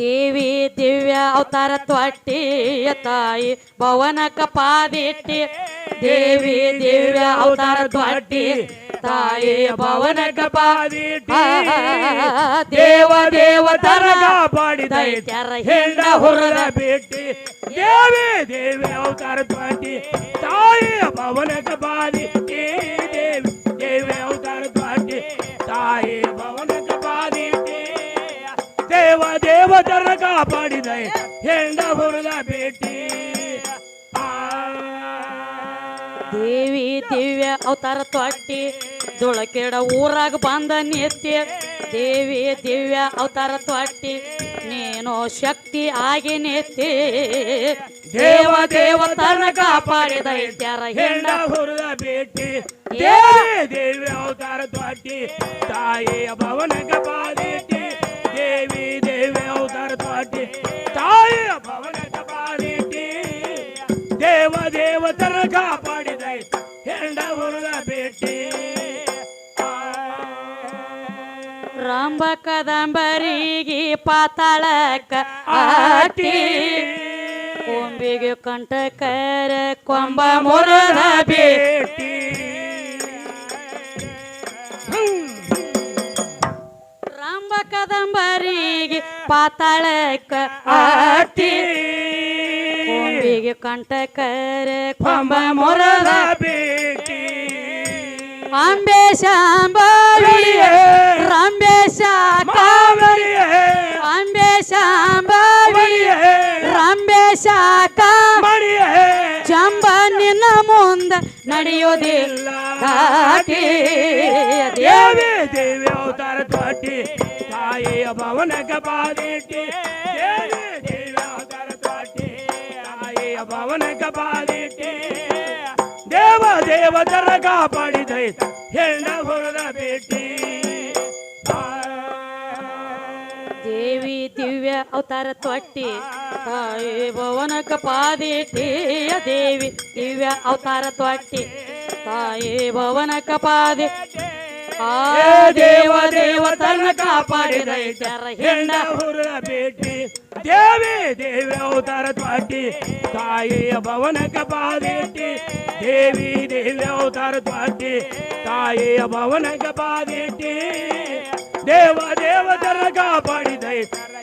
ದೇವಿ ದಿವ್ಯ ಅವತಾರ ತ್ವಟ್ಟಿ ತಾಯಿ ಭವನಕ ಪಾದಿಟ್ಟಿ ದೇವಿ ದಿವ್ಯ ಅವತಾರ ತ್ವಟ್ಟಿ ತಾಯಿ ಭವನಕ ಪಾದಿಟ್ಟಿ ದೇವ ದೇವ ತರಗ ಬಾಡಿದ ದೈತ್ಯರ ಹೆಂಡ ಹೊರದ ಭೇಟಿ ದೇವಿ ದೇವಿ ಅವತಾರ ತ್ವಾಟಿ ತಾಯಿಯ ಭವನಕ ಬಾದಿ ದೇವಿ ದೇವಿ ಅವತಾರ ತ್ವಾಟಿ ತಾಯಿ ಭವನಕ ಬಾದಿ ದೇವ ದೇವ ಕಾಪಾಡಿದ ಹೆಂಡ ಹೊರದ ಭೇಟಿ. ದೇವಿ ದಿವ್ಯ ಅವತಾರ ತೊಟ್ಟಿ ದುಳಕೆಡ ಊರಾಗ ಬಂದ ನಿತ್ಯ. ದೇವಿ ದಿವ್ಯ ಅವತಾರ ತೊಟ್ಟಿ ನೀನು ಶಕ್ತಿ ಆಗಿ ನಿತ್ಯ. ದೇವ ದೇವತನ ಕಾಪಾಡಿದ ಇತ್ಯಾರ ಹೆಂಡ ಹೆಂಡ ಹೊರದ ಭೇಟಿ. ದೇವಿ ದೇವಿ ಅವತಾರ ತೊಟ್ಟಿ ತಾಯಿಯ ಭವನ ಬಾದಿಟಿ ಕದಂಬರಿಗೆ ಪಾತಾಳಕ ಆಟಿ ಕೊಂಬಿಗೆ ಕಂಟಕರ ಕೊಂಬ ಮುರದ ಭೇಟಿ. ರಂಭ ಕದಂಬರಿಗೆ ಪಾತಾಳಕ್ಕ ಆಟಿ ಕೊಂಬಿಗೆ ಕಂಟಕರ ಕೊಂಬ ಮುರದ ಅಂಬೆ ಶಾಂಬವಿ ರಂಬೆ ಅಂಬೆ ಶಾಂಬವಿ ರಂಬೆ ಮಣಿಯೇ. ಚಂಬ ನಿನ್ನ ಮುಂದ ನಡೆಯೋದಿಲ್ಲ ದೇವಿ ದೇವಿ ಅವತಾರ ತಾಯಿಯ ಭವನಕ ಬಾದಿಟಿ ದೇವಿ ದೇವಿ ಅವತಾರ ತಾಯಿಯ ಭವನಕ ಬಾದಿಟಿ ದೇವ ದೇವತರ ಕಾಪಾಡಿದ. ಹೆಣ್ಣ ಹೊರದ ಭೇಟಿ. ದೇವಿ ದಿವ್ಯ ಅವತಾರ ತೊಟ್ಟಿ, ತಾಯಿ ಭವನಕ ಪಾದಿಟಿ ದೇವಿ ದಿವ್ಯ ಅವತಾರ ತೊಟ್ಟಿ, ತಾಯಿ ಭವನಕ ಪಾದಿ ಆ ದೇವ ದೇವ ತನ್ನ ಕಾಪಾಡಿದ. ಹೆಂಡ ಹೆಣ್ಣ ಹೊರದ ಭೇಟಿ. ದೇವಿ ದೇವಿ ಅವತಾರ ತೊಟ್ಟಿ ತಾಯಿಯ ಭವನಕ ಬಾದಿಟಿ ದೇವಿ ದೇವಿ ಅವತಾರ ತ್ವಾಟಿ ತಾಯಿಯ ಭವನಗ ಬಾದಿಟ್ಟಿ ದೇವ ದೇವತರ ಕಾಪಾಡಿದ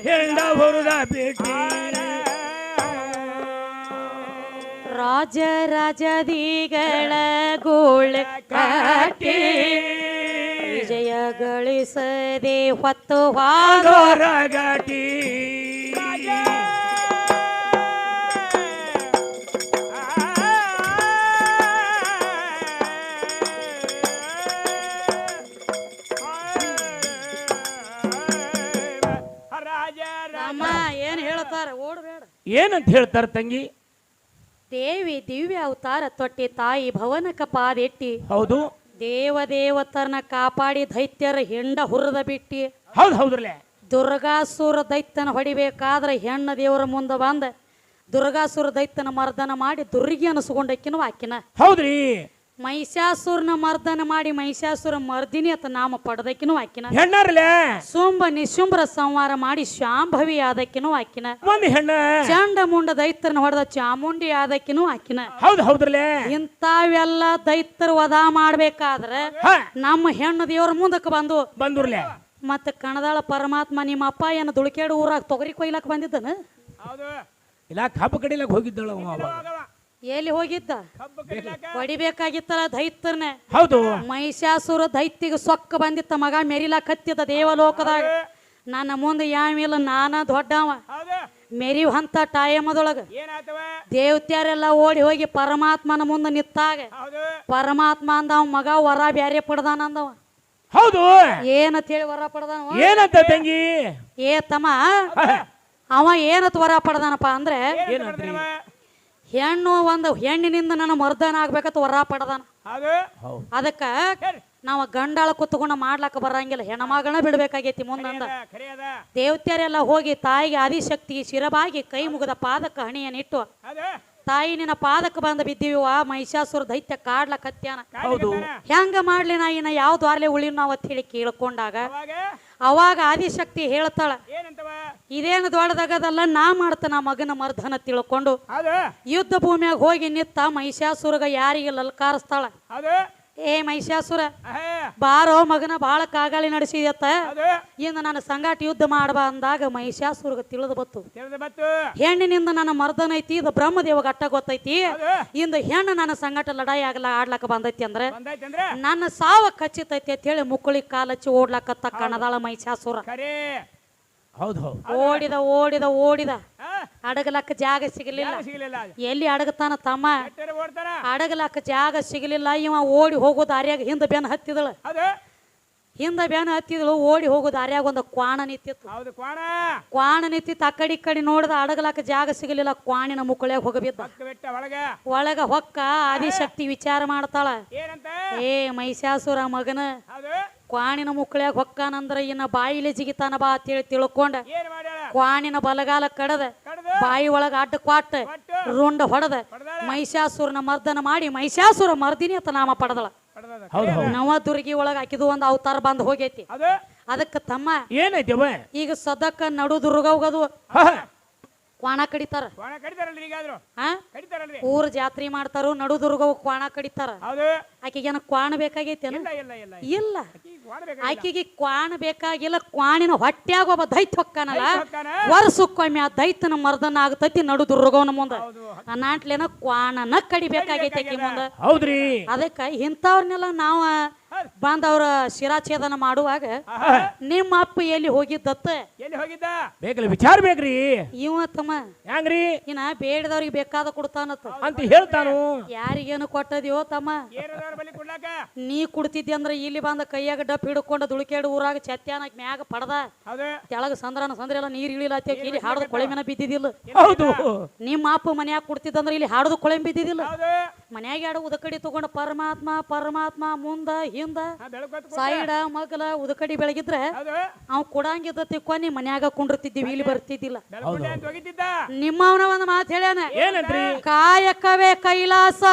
ಹೆಂಡ ಹುರುದ ಬಿಟ್ಟಿ. ರಾಜ ರಾಜದಿಗಳ ಗೋಳ ಕಟ್ಟಿ. ವಿಜಯ ಗಳಿಸದೆ ಹೊತ್ತು ಹಾದೋ ಹೊರಗಟಿ ಏನಂತ ಹೇಳ್ತಾರೆ ತಂಗಿ? ದೇವಿ ದಿವ್ಯ ಅವತಾರ ತೊಟ್ಟಿ ತಾಯಿ ಭವನಕ ಪಾದೆಟ್ಟಿ ಹೌದು. ದೇವ ದೇವತರನ ಕಾಪಾಡಿ ದೈತ್ಯರ ಹೆಂಡ ಹುರದ ಬಿಟ್ಟಿ. ಹೌದು ಹೌದ್ರಲ್ಲೇ. ದುರ್ಗಾಸುರ ದೈತ್ಯನ ಹೊಡಿಬೇಕಾದ್ರೆ ಹೆಣ್ಣ ದೇವರ ಮುಂದೆ ಬಂದ. ದುರ್ಗಾಸುರ ದೈತ್ಯನ ಮರ್ದನ ಮಾಡಿ ದುರ್ಗಿ ಅನಿಸ್ಕೊಂಡಕ್ಕಿನ ಆಕಿನ. ಹೌದ್ರಿ. ಮಹಿಷಾಸುರನ ಮರ್ದನ ಮಾಡಿ ಮಹಿಷಾಸುರ ಮರ್ದಿನಿ ಅಂತ ನಾಮ ಪಡೆದಕ್ಕಿನೂ ಆಕಿನ. ಹೆಣ್ಣರ್ಲೇ? ಸುಂಬ ನಿಶುಂಬ್ರ ಸಂಹಾರ ಮಾಡಿ ಶಾಂಭವಿ ಆದಕ್ಕಿನೂ ಆಕಿನ. ಒಂದು ಹೆಣ್ಣ? ಚಂಡ ಮುಂಡ ದೈತ್ಯರನ್ನ ಹೊಡೆದ ಚಾಮುಂಡಿ ಆದಕ್ಕಿನೂ ಆಕಿನ. ಹೌದು ಹೌದ್ರಲೆ? ಇಂಥವೆಲ್ಲ ದೈತ್ಯರು ವಧ ಮಾಡ್ಬೇಕಾದ್ರೆ ನಮ್ಮ ಹೆಣ್ಣು ದೇವ್ರ ಮುಂದಕ್ಕೆ ಬಂದು ಬಂದ್ರಲೆ? ಮತ್ತೆ ಕಣದಾಳ ಪರಮಾತ್ಮ ನಿಮ್ಮ ಅಪ್ಪ ಏನು ದುಳ್ಕೇಡು ಊರಾಗ ತೊಗರಿ ಕೊಯ್ಲಕ್ ಬಂದಿದ್ದನ? ಇಲ್ಲ ಕಬ್ಬು ಕಡಿಲಕ್ ಹೋಗಿದ್ದಳು ಅವ ಅವಾಗ. ಎಲ್ಲಿ ಹೋಗಿದ್ದ? ಹೊಡಿಬೇಕಾಗಿತ್ತಲ್ಲ ದೈತ್ಯರ್ನೆ ಹೌದು. ಮಹಿಷಾಸುರ ದೈತ್ಯಗೆ ಸೊಕ್ಕ ಬಂದಿತ್ತ ಮಗ ಮೆರಿಲಾಕ್ ಹತ್ತಿದ ದೇವಲೋಕದಾಗ. ನನ್ನ ಮುಂದೆ ಯಾವಿಲ್ಲ ನಾನ ದೊಡ್ಡವ. ಮೆರಿವ್ ಅಂತ ಟೈಮದೊಳಗ ದೇವತ್ಯಾರೆಲ್ಲ ಓಡಿ ಹೋಗಿ ಪರಮಾತ್ಮನ ಮುಂದೆ ನಿತ್ತಾಗ ಪರಮಾತ್ಮ ಅಂದ ಅವ ಮಗ ವರ ಬ್ಯಾರೆ ಪಡ್ದಾನ ಅಂದವ. ಹೌದು. ಏನಂತ ಹೇಳಿ ವರ ಪಡ್ದಾನ ಏನಂತ ತಂಗಿ? ಏ ತಮ್ಮ ಅವ ಏನತ್ ವರ ಪಡ್ದಾನಪ್ಪ ಅಂದ್ರೆ ಹೆಣ್ಣು ಒಂದು ಹೆಣ್ಣಿನಿಂದ ನನ್ನ ಮರ್ದನ ಆಗ್ಬೇಕಂತ ವರ ಪಡದಾನ. ಹೌದು. ಅದಕ್ಕ ನಾವ ಗಂಡಾಳ ಕುತ್ಕೊಂಡು ಮಾಡ್ಲಕ್ಕ ಬರಂಗಿಲ್ಲ ಹೆಣ್ಮಗಳನ್ನ ಬಿಡ್ಬೇಕಾಗೈತಿ ಮುಂದಂದ. ದೇವತ್ಯರೆಲ್ಲ ಹೋಗಿ ತಾಯಿಗೆ ಆದಿಶಕ್ತಿ ಶಿರಬಾಗಿ ಕೈ ಮುಗಿದ ಪಾದಕ್ಕೆ ಹಣಿಯನ್ನಿಟ್ಟು ತಾಯಿ ನಿನ್ನ ಪಾದಕ್ಕೆ ಬಂದ ಬಿದ್ದೀವಿ? ಆ ಮಹಿಷಾಸುರ ದೈತ್ಯ ಕಾಡ್ಲಕ್ ಹತ್ಯಾನ ಹೌದು. ಹೆಂಗ ಮಾಡ್ಲಿ ನಾ ಇನ್ನ ಯಾವ ದ್ವಾರ್ಲೆ ಉಳಿ ನಾವ್ ಅಂತ ಹೇಳಿ ಕೇಳ್ಕೊಂಡಾಗ. ಅವಾಗ? ಆದಿಶಕ್ತಿ ಹೇಳ್ತಾಳ. ಏನಂತವ? ಇದೇನು ದೊಡ್ಡದಾಗದಲ್ಲ ನಾ ಮಾಡ್ತಾನ ಮಗನ ಮರ್ಧನ ತಿಳ್ಕೊಂಡು. ಹೌದು. ಯುದ್ಧ ಭೂಮಿಯಾಗ ಹೋಗಿ ನಿತ್ತ ಮಹಿಷಾಸುರಗ ಯಾರಿಗೆ ಲಲ್ಕಾರಿಸ್ತಾಳ? ಹೌದು. ಏ ಮಹಿಷಾಸುರ ಬಾರೋ ಮಗನ ಬಾಳ ಕಾಗಾಳಿ ನಡೆಸಿದತ್ತ ಇಂದು ನಾನು ಸಂಗಾಟ ಯುದ್ಧ ಮಾಡಬಾ ಅಂದಾಗ ಮಹಿಷಾಸುರಗ ತಿಳಿದು ಬತ್ತು. ಹೆಣ್ಣಿನಿಂದ ನನ್ನ ಮರ್ದನ ಐತಿ ಇದು ಬ್ರಹ್ಮದೇವ ಗಟ್ಟ ಗೊತ್ತೈತಿ. ಇಂದ ಹೆಣ್ಣು ನನ್ನ ಸಂಗಾಟ ಲಡಾಯಿ ಆಗ್ಲ ಆಡ್ಲಕ್ಕ ಬಂದೈತಿ ಅಂದ್ರೆ? ನನ್ನ ಸಾವ ಖಚಿತೈತಿ ಅಂತ ಹೇಳಿ ಮುಕ್ಕಳಿ ಕಾಲಚ್ಚಿ ಓಡ್ಲಕತ್ತ ಕಣದಾಳ ಮಹಿಷಾಸುರ. ಹೌದು ಹೌದು. ಓಡಿದ ಓಡಿದ ಓಡಿದ. ಅಡಗಲಕ್ಕ ಜಾಗ ಸಿಗಲಿಲ್ಲ. ಎಲ್ಲಿ ಅಡಗತಾನ ತಮ್ಮ? ಎಟ್ಟರೆ ಓಡ್ತಾನ? ಅಡಗಲಕ್ಕ ಜಾಗ ಸಿಗಲಿಲ್ಲ. ಇವ ಓಡಿ ಹೋಗೋ ದಾರಿಯಾಗ ಹಿಂದ ಬೆನ್ ಹತ್ತಿದಳು. ಹೌದು ಹಿಂದ ಬೆನ್ ಹತ್ತಿದಳು ಓಡಿ ಹೋಗೋ ದಾರಿಯಾಗ ಒಂದು ಕ್ವಾಣ ನಿಂತಿತ್ತು. ಹೌದು ಕೋಣ ಕ್ವಾಣ ನಿತ್ತಿತ್ತು ಆ ಕಡೆ ಈ ಕಡೆ ನೋಡಿದ ಅಡಗಲಕ್ಕ ಜಾಗ ಸಿಗಲಿಲ್ಲ. ಕ್ವಾಣಿನ ಮುಕ್ಕಳ್ಯಾಗ ಹೋಗಬಿದ್ದ ಪಕ್ಕ ಬೆಟ್ಟ ಒಳಗ? ಒಳಗ ಹೊಕ್ಕ ಆದಿಶಕ್ತಿ ವಿಚಾರ ಮಾಡ್ತಾಳ. ಏನಂತ? ಏ ಮಹಿಷಾಸುರ ಮಗನ. ಹೌದು ಕ್ವಾಣಿನ ಮುಕ್ಕಳ್ಯಾಗ ಹೊಕ್ಕಾನಂದ್ರ ಇನ್ನ ಬಾಯಿಲೆ ಜಿಗಿತಾನ ಬಾ ಅಂತೇಳಿ ತಿಳ್ಕೊಂಡ ಏನ್ ಮಾಡ್ಯಾಳ? ಕ್ವಾಣಿನ ಬಲಗಾಲ ಕಡದ ಬಾಯಿ ಒಳಗ ಅಡ್ಡ ಕ್ವಾಟ ಕೊಟ್ಟು ರುಂಡ ಹೊಡೆದ ಮಹಿಷಾಸುರನ ಮರ್ದನ ಮಾಡಿ ಮಹಿಷಾಸುರ ಮರ್ದಿನಿ ಅಂತ ನಾಮ ಪಡೆದಳ. ನವ ದುರ್ಗಿ ಒಳಗ ಹಾಕಿದು ಒಂದು ಅವತಾರ ಬಂದ್ ಹೋಗೈತಿ. ಅದಕ್ಕೆ ತಮ್ಮ ಏನೈತಿ ಈಗ ಸದಕ್ಕ ನಡು ದುರ್ಗವ್ಗದು ಕ್ವಾಣ ಕಡಿತಾರ. ಕಡಿತಾರಲ್ರಿ ಈಗಾದ್ರು? ಕಡಿತಾರಲ್ರಿ? ಊರ್ ಜಾತ್ರೆ ಮಾಡ್ತಾರು ನಡು ದುರ್ಗವ್ ಕ್ವಾಣ ಕಡಿತಾರ. ಹೌದು. ಆಕಿಗೇನ ಕ್ವಾಣ ಬೇಕಾಗೈತೆ ಇಲ್ಲ ಇಲ್ಲ. ಆಕಿಗೆ ಕ್ವಾಣ ಬೇಕಾಗಿಲ್ಲ. ಕ್ವಾಣಿನ ಹೊಟ್ಯಾಗ ಒಬ್ಬ ದೈತ್ ಹೊಕ್ಕಾನಲ್ಲ? ವರ್ಷಕ್ಕೊಮ್ಮೆ ಆ ದೈತನ ಮರ್ದನ ಆಗತೈತಿ ನಡು ದುರ್ಗವನ ಮುಂದ ನಾಟ್ಲೇನ ಕ್ವಾಣನ ಕಡಿಬೇಕಾಗೈತಿ ಆಕಿ ಮುಂದ. ಹೌದ್ರಿ. ಅದಕ್ಕ ಇಂಥವ್ರನ್ನೆಲ್ಲ ನಾವು. ಬಂದವ್ರ ಶಿರಾಛೇದನ ಮಾಡುವಾಗ ನಿಮ್ಮ ಅಪ್ಪ ಎಲ್ಲಿ ಹೋಗಿದ್ದತ್ತ? ಎಲ್ಲಿ ಹೋಗಿದ್ದ? ಬೇಕಲ್ಲ ವಿಚಾರ ಬೇಕ್ರಿ. ಇವ ತಮ್ಮ. ಹೆಂಗ್ರಿ? ಇನ್ನ ಬೇಡದವ್ರಿಗೆ ಬೇಕಾದ ಕೊಡ್ತಾನತ್ತ ಅಂತ ಹೇಳ್ತಾನು. ಯಾರಿಗೇನು ಕೊಟ್ಟದ್ಯೋ ತಮ್ಮ. ನೀ ಕುಡ್ತಿದ್ದಿ ಅಂದ್ರ ಇಲ್ಲಿ ಬಂದ ಕೈಯಾಗ ಡಪ್ ಹಿಡ್ಕೊಂಡು ದುಳುಕೇಡು ಊರಾಗ ಚತ್ಯಾನ ಮ್ಯಾಗ ಪಡದ. ಕೆಳಗ ಸಂದ್ರನ ಸಂದ್ರ ಎಲ್ಲ ನೀರ್ ಇಳಿಲ್ಲ ಇಲ್ಲಿ ಹಾಡದ ಕೊಳೆ ಮೇನ ಬಿದ್ದಿದ್ದಿಲ್ಲ. ಹೌದು. ನಿಮ್ಮ ಅಪ್ಪ ಮನ್ಯಾಗ ಕುಡ್ತಿದ್ದಂದ್ರ ಇಲ್ಲಿ ಹಾಡದ ಕೊಳೆ ಬಿದ್ದಿದ್ದಿಲ್ಲ. ಮನ್ಯಾಗ ಎರಡು ಉದಕಡಿ ತಗೊಂಡ ಪರಮಾತ್ಮ ಪರಮಾತ್ಮ ಮುಂದ ಹಿಂದ ಸೈಡ ಮಗಲ ಉದಕಡಿ ಬೆಳಗಿದ್ರೆ ಅವ್ ಕೊಡಂಗಿದ್ದ ತಿಕ್ಕೊಂಡಿ ಮನ್ಯಾಗ ಕುಂಡಿರ್ತಿದ್ದೀವಿ ಇಲ್ಲಿ ಬರ್ತಿದ್ದಿಲ್ಲ. ನಿಮ್ಮ ಅವನ ಒಂದ್ ನಿಮ್ಮವನ ಒಂದು ಮಾತು ಹೇಳ್ಯಾನ? ಕಾಯಕವೇ ಕೈಲಾಸ.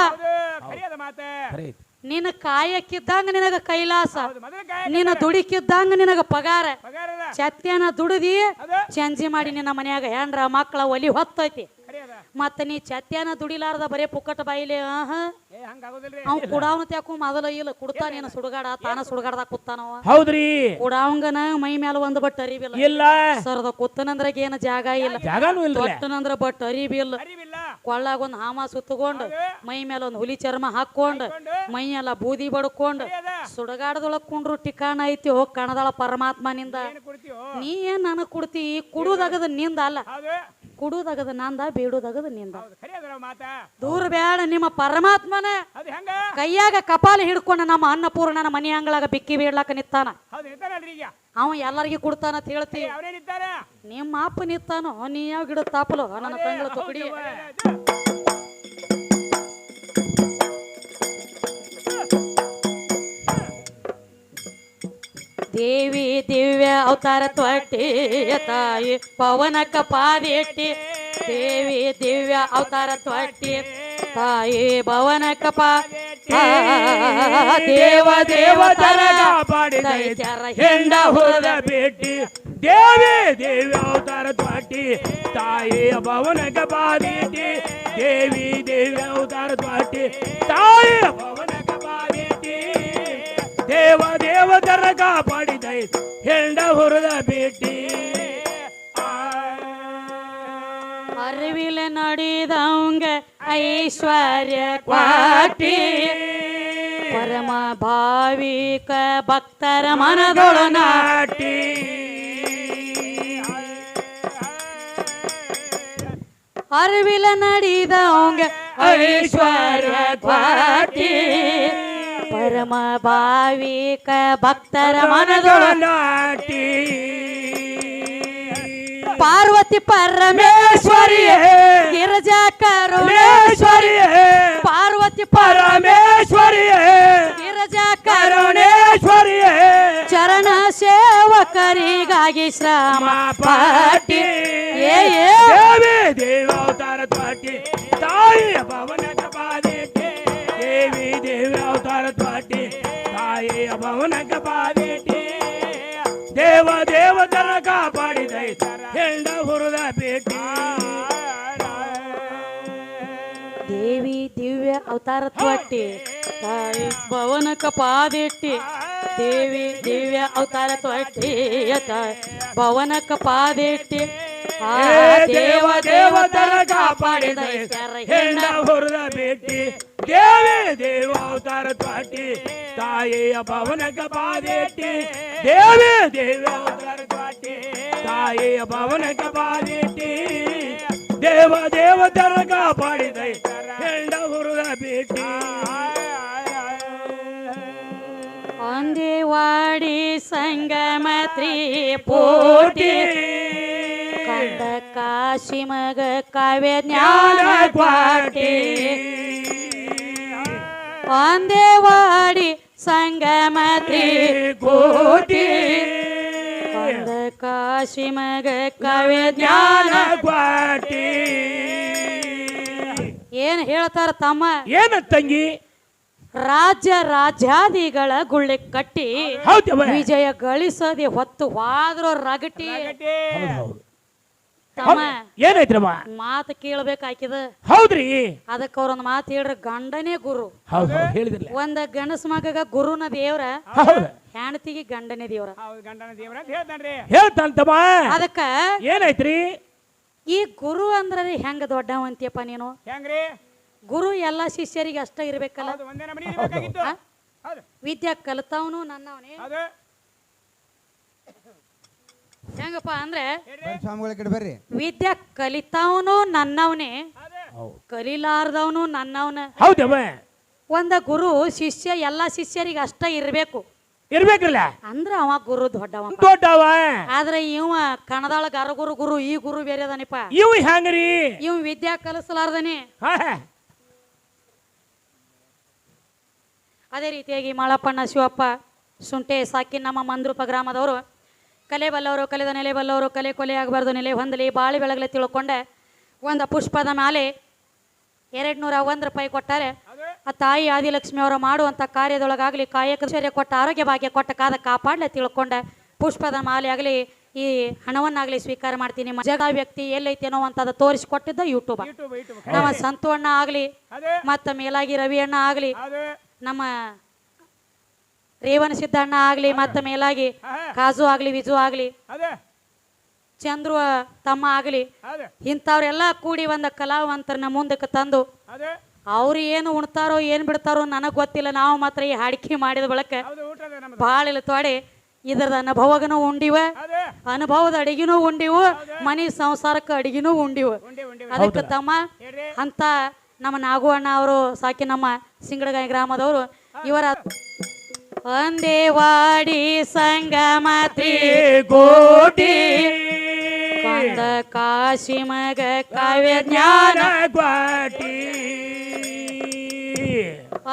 ನಿನ್ನ ಕಾಯಕ್ಕಿದ್ದಂಗ ನಿನಗ ಕೈಲಾಸ. ನಿನ್ನ ದುಡಿಕಿದ್ದಂಗ ನಿನಗ ಪಗಾರ. ಚತ್ಯನ ದುಡಿದಿ ಚಂಜಿ ಮಾಡಿ ನಿನ್ನ ಮನ್ಯಾಗ ಹೆಂಡ್ರ ಮಕ್ಕಳ ಒಲಿ ಹೊತ್ತೈತಿ. ಮತ್ತ ನೀ ಚಾತ್ಯಾನ ದುಡಿಲಾರ್ದ ಬರೇ ಪುಕ್ಕಟ ಬಾಯಿಲೆ ಅವ್ ಕುಡಾವನ ತ್ಯಾಕು ಮೊದಲ ಇಲ್ಲ ಕುಡ್ತಾನೇನ ಸುಡುಗಾಡ ತಾನ ಸುಡುಗಾಡ್ದಾಗ ಕುತ್ತಾನವ ಹೌದ್ರಿ. ಕುಡಾವಂಗನ ಮೈ ಮ್ಯಾಲ ಒಂದು ಬಟ್ ಅರಿಬಿಲ್ಲ ಇಲ್ಲ. ಸರ್ದ ಏನ ಏನು ಜಾಗ ಇಲ್ಲ. ಕುತ್ತನಂದ್ರ ಬಟ್ ಅರಿಬಿಲ್ಲ ಅರಿವಿಲ್ಲ. ಕೊಳ್ಳಾಗ ಒಂದ್ ಹಾಮ ಸುತ್ತಕೊಂಡು ಮೈ ಮ್ಯಾಲ ಒಂದು ಹುಲಿ ಚರ್ಮ ಹಾಕೊಂಡು ಮೈ ಎಲ್ಲ ಬೂದಿ ಬಡ್ಕೊಂಡು ಸುಡಗಾಡದೊಳಗ್ ಕುಂಡ್ರು ಟಿಕಾಣ ಐತಿ ಹೋಗ್ ಕಣದಾಳ ಪರಮಾತ್ಮನಿಂದ. ನೀ ಏನ್ ನನಗ್ ಕುಡ್ತಿ? ಕುಡುದಾಗದ ನಿಂದ ಅಲ್ಲ. ಹೌದು. ಕುಡುದಾಗದ ನಂದ ಬೇಡುದಾಗದ ನಿಂದ. ದೂರ ಬೇಡ ನಿಮ್ಮ ಪರಮಾತ್ಮನ. ಕೈಯಾಗ ಕಪಾಲ ಹಿಡ್ಕೊಂಡು ನಮ್ಮ ಅನ್ನಪೂರ್ಣನ ಮನೆ ಅಂಗಳಾಗ ಬಿಕ್ಕಿ ಬೇಡ್ಲಾಕ ನಿತ್ತಾನ ಅವ ಎಲ್ಲರಿಗೂ ಕೊಡ್ತಾನ ಅಂತ ಹೇಳ್ತಿ ನಿಮ್ಮ ಅಪ್ಪ ನಿತ್ತಾನೋ ನೀ ಯಾವ ಗಿಡ ತಾಪಲು ನನ್ನ ತಂಗಳ ತುಕಡಿ ದೇವಿ ದಿವ್ಯ ಅವತಾರ ತ್ವಟ್ಟಿಯ ತಾಯಿ, ಪವನ ಕಪಾದಿಟ್ಟಿ ದೇವಿ ದಿವ್ಯ ಅವತಾರ ತ್ವಟ್ಟಿ ತಾಯಿ, ಪವನ ಕಪಾ ದೇವ ದೇವತರ ಹೆಂಡ ಹೋದ ಭೇಟಿ ದೇವಿ ದೇವಿ ಅವತಾರ ತ್ವಾಟಿ ತಾಯಿ, ಪವನ ಕಪಾದಿಟ್ಟಿ ದೇವಿ ದೇವಿ ಅವತಾರ ತ್ವಾಟಿ ತಾಯಿ ಬಾದೇಟಿ ದೇವ ದೇವತರ ಕಾಪಾಡಿದೈ ಹೆಂಡ ಹೊರದ ಭೇಟಿ ಅರಿವಿಲ ನಡೆದವಂಗ ಐಶ್ವರ್ಯ ಕ್ವಾಟಿ ಪರಮ ಭಾವಿಕ ಭಕ್ತರ ಮನದೊಳು ನಾಟಿ ಅರಿವಿಲ ನಡೆದವಂಗ ಐಶ್ವರ್ಯ ಕ್ವಾಟಿ ಪರಮ ಭಾವಿಕ ಭಕ್ತರ ಮನದೊಳು ನಾಟಿ ಪಾರ್ವತಿ ಪರಮೇಶ್ವರಿಯೇ ಗಿರಿಜಾ ಕರುಣೇಶ್ವರಿ ಪಾರ್ವತಿ ಪರಮೇಶ್ವರಿಯೇ ಗಿರಿಜಾ ಕರುಣೆ ಕರುಣೇಶ್ವರಿಯೇ ಚರಣ ಸೇವಕರಿಗಾಗಿ ಶ್ರಮ ಪಟ್ಟಿ ಏ ಏ ದೇವಿ ದೇವಾವತಾರ ತ್ವಾಟಿ ತಾಯಿಯ ಭವನ ಬಾದೇಟಿ ದೇವಿ ದೇವಿ ಅವತಾರ ತ್ವಾಟಿ ತಾಯಿ ಭವನ ಬಾದೇಟಿ ದೇವ ದೇವ ತನ ಕಾಪಾಡಿದೈತೆ ಹೆಂಡ ಹುರದ ಭೇಟಿ ದೇವಿ ದಿವ್ಯ ಅವತಾರ ತೊಟ್ಟಿ ತಾಯಿ ಭವನಕ ಪಾದಿಟ್ಟಿ ದೇವಿ ದಿವ್ಯ ಅವತಾರ ತೊಟ್ಟಿ ತಾಯಿ ಭವನಕ ಪಾದಿಟ್ಟಿ ಆ ದೇವ ದೇವತರ ಕಾಪಾಡಿದ ಹೆಂಡ ಹುರದ ಭೇಟಿ ದೇವಿ ದೇವ ಅವತಾರ ತ್ವಾಟಿ ತಾಯಿಯ ಭವನಕ ಪಾದೇಟಿ ದೇವಿ ದೇವ ಅವತಾರ ತ್ವಾಟಿ ತಾಯಿಯ ಭವನಕ ಪಾದೇಟಿ ದೇವ ದೇವತರ ಕಾಪಾಡಿದ ಹೆಂಡ ಹುರದ ಭೇಟಿ ಅಂದೇವಾಡಿ ಸಂಗಮ ತ್ರಿಪೋಟಿ ಕೋಟಿ ಕಂದ ಕಾಶಿ ಮಗ ಕಾವ್ಯ ಜ್ಞಾನ ಜ್ಞಾನ ಕ್ವಾಟಿ ಅಂದೇವಾಡಿ ಸಂಗಮತಿ ಕೋಟಿ. ಕಾಶಿ ಮಗ ಕವಿ ಜ್ಞಾನ. ಕ್ವಾಟಿ ಏನ್ ಹೇಳ್ತಾರ ತಮ್ಮ? ಏನ ತಂಗಿ? ರಾಜ್ಯ ರಾಜ್ಯಾದಿಗಳ ಗುಳ್ಳೆ ಕಟ್ಟಿ ವಿಜಯ ಗಳಿಸದೆ ಹೊತ್ತು ಹೋದ್ರು ರಗಟಿ. ತಮ್ಮ ಏನೈತ್ರಮ್ಮ ಮಾತು ಕೇಳ್ಬೇಕಾಕಿದ ಹೌದ್ರಿ. ಅದಕ್ಕೆ ಅವ್ರೊಂದ್ ಮಾತು ಹೇಳ್ರಿ ಗಂಡನೇ ಗುರು. ಹೌದು ಹೇಳಿದ್ರಲ್ಲ. ಒಂದ ಗಣಸ್ ಮಗಗ ಗುರುನ ದೇವ್ರ ಹೆಣತಿಗೆ ಗಂಡನೇ ದೇವ್ರ. ಹೌದು ಗಂಡನ ದೇವ್ರ ಅಂತ ಹೇಳ್ತಾನ್ರಿ. ಹೇಳ್ತಾನಂತಮ್ಮ. ಅದಕ್ಕ ಏನೈತ್ರಿ ಈ ಗುರು ಅಂದ್ರ ಹೆಂಗ ದೊಡ್ಡವಂತಿಯಪ್ಪ ನೀನು? ಹೆಂಗ್ರಿ? ಗುರು ಎಲ್ಲಾ ಶಿಷ್ಯರಿಗೆ ಅಷ್ಟ ಇರ್ಬೇಕಲ್ಲ. ಹೌದು ಒಂದೇ ನಮನಿ ಇರ್ಬೇಕಾಗಿತ್ತು. ಹೌದು. ವಿದ್ಯಾ ಕಲ್ತವನು ನನ್ನವನೇ. ಹೆಂಗಪ್ಪ ಅಂದ್ರೆ ಸ್ವಾಮಿಗಳ ಕಡೆ ಬರ್ರಿ. ವಿದ್ಯಾ ಕಲಿತವನು ನನ್ನವನೇ ಕಲೀಲಾರ್ದವನು ನನ್ನವನ. ಹೌದವ ಒಂದ ಗುರು ಶಿಷ್ಯ ಎಲ್ಲಾ ಶಿಷ್ಯರಿಗೆ ಅಷ್ಟ ಇರ್ಬೇಕು. ಇರ್ಬೇಕಲ್ಲ? ಅಂದ್ರ ಅವ ಗುರು ದೊಡ್ಡವ ದೊಡ್ಡವ. ಆದ್ರೆ ಇವ ಕಣದಾಳ ಗುರು ಗುರು ಈ ಗುರು ಬೇರೆ ಅದಾನಿಪ್ಪ ಇವ್ ಹೆಂಗ್ರಿ ಇವ್ ವಿದ್ಯಾ ಕಲಿಸಲಾರ್ದನೆ. ಅದೇ ರೀತಿಯಾಗಿ ಮಳಪ್ಪಣ್ಣ ಶಿವಪ್ಪ ಸುಂಟೆ ಸಾಕಿ ನಮ್ಮ ಮಂದ್ರೂಪ ಗ್ರಾಮದವರು ಕಲೆ ಬಲ್ಲವರು ಕಲೆದ ನೆಲೆ ಬಲ್ಲವರು ಕಲೆ ಕೊಲೆ ಆಗಬಾರ್ದು ನೆಲೆ ಹೊಂದಲಿ ಬಾಳಿ ಬೆಳಗಲೆ ತಿಳ್ಕೊಂಡೆ. ಒಂದು ಪುಷ್ಪದ ಮೇಲೆ ಎರಡು ನೂರ ಒಂದು ರೂಪಾಯಿ ಕೊಟ್ಟಾರೆ. ಆ ತಾಯಿ ಆದಿಲಕ್ಷ್ಮಿ ಅವರು ಮಾಡುವಂಥ ಕಾರ್ಯದೊಳಗಾಗಲಿ ಕಾಯಕ ಶೌರ್ಯ ಕೊಟ್ಟ ಆರೋಗ್ಯ ಭಾಗ್ಯ ಕೊಟ್ಟ ಕಾದ ಕಾಪಾಡಲೆ ತಿಳ್ಕೊಂಡೆ. ಪುಷ್ಪದ ಮಾಲೆ ಆಗಲಿ ಈ ಹಣವನ್ನಾಗಲಿ ಸ್ವೀಕಾರ ಮಾಡ್ತೀನಿ. ಜಗ ವ್ಯಕ್ತಿ ಎಲ್ಲೈತಿ ಅನ್ನೋ ಅಂತದ ತೋರಿಸಿಕೊಟ್ಟಿದ್ದ ಯೂಟ್ಯೂಬ್ ನಮ್ಮ ಸಂತು ಅಣ್ಣ ಆಗಲಿ ಮತ್ತು ಮೇಲಾಗಿ ರವಿ ಅಣ್ಣ ಆಗಲಿ ನಮ್ಮ ರೇವಣ ಸಿದ್ದಣ್ಣ ಆಗ್ಲಿ ಮತ್ತ ಮೇಲಾಗಿ. ಕಾಜು ಆಗ್ಲಿ ವಿಜು ಆಗ್ಲಿ ಅದೇ. ಚಂದ್ರು ತಮ್ಮ ಆಗ್ಲಿ ಹೌದು ಇಂಥವ್ರೆಲ್ಲ ಕೂಡಿ ಒಂದ ಕಲಾವಂತರನ್ನ ಮುಂದಕ್ಕೆ ತಂದು ಅದೇ. ಅವ್ರು ಏನು ಉಣ್ತಾರೋ ಏನು ಬಿಡ್ತಾರೋ ನನಗೆ ಗೊತ್ತಿಲ್ಲ. ನಾವು ಮಾತ್ರ ಈ ಹಾಡಿಕೆ ಮಾಡಿದ ಬಳಕ. ಬಾಳ ತೊಡೆ ಇದರದ ಅನುಭವಗನೂ ಉಂಡಿವ. ಅನುಭವದ ಅಡಿಗೆನೂ ಉಂಡಿವು. ಮನಿ ಸಂಸಾರಕ್ಕೆ ಅಡಿಗೆನೂ ಉಂಡಿವು. ಉಂಡಿ ಉಂಡಿ ಅದಕ್ಕೆ ತಮ್ಮ ಅಂತ ನಮ್ಮ ನಾಗು ಅಣ್ಣ ಅವರು ಸಾಕಿ ನಮ್ಮ ಸಿಂಗಡಗಾಯಿ ಗ್ರಾಮದವರು ಇವರ ಒಂದೇವಾಡಿ ಸಂಗಮ ಕೋಟಿ ಕೊಂದ ಕಾಶಿ ಮಗ ಕಾವ್ಯ ಜ್ಞಾನ ಜ್ಞಾನ ಕ್ವಾಟಿ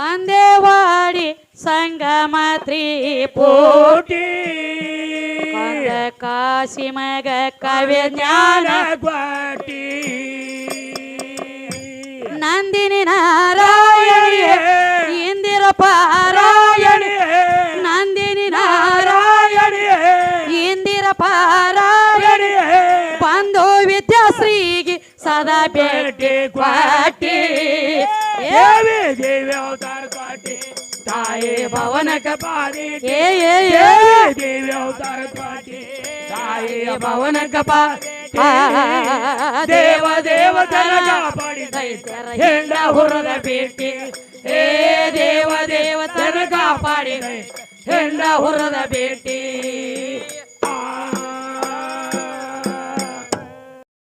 ಒಂದೇವಾಡಿ ಸಂಗಮ ತ್ರಿಪೋ ಕೋಟಿ ಕೊಂದ ಕಾಶಿ ಮಗ ಕಾವ್ಯ ಜ್ಞಾನ ಜ್ಞಾನ ಕ್ವಾಟಿ ನಂದಿನಿ ನಾರಾಯಣಿ ಇಂದಿರ ಪಾರಾಯಣಿ ನಂದಿನಿ ನಾರಾಯಣಿ ಇಂದಿರ ಪಾರಾಯಣಿ ಬಂದು ವಿದ್ಯಾಶ್ರೀಗೆ ಸದಾ ಭೇಟಿ ಕ್ವಾಟಿ ದೇವಿ ದೇವಿ ಅವತಾರ ಕ್ವಾಟಿ ತಾಯಿ ಭವನಕ ಪಾದಿ ಏ ಏ ಏ ದೇವಿ ದೇವಿ ಅವತಾರ ಕ್ವಾಟಿ ತಾಯಿಯ ಭವನಕ ಪಾದಿ ದೇವ ದೇವತರ ಕಾಪಾಡಿದ ಹೆಂಡ ಹುರದ ಭೇಟಿ ಏ ದೇವ ದೇವ ತನಕ ಪಾಡಿದೆ ಹೆಂಡ ಹೊರದ ಭೇಟಿ.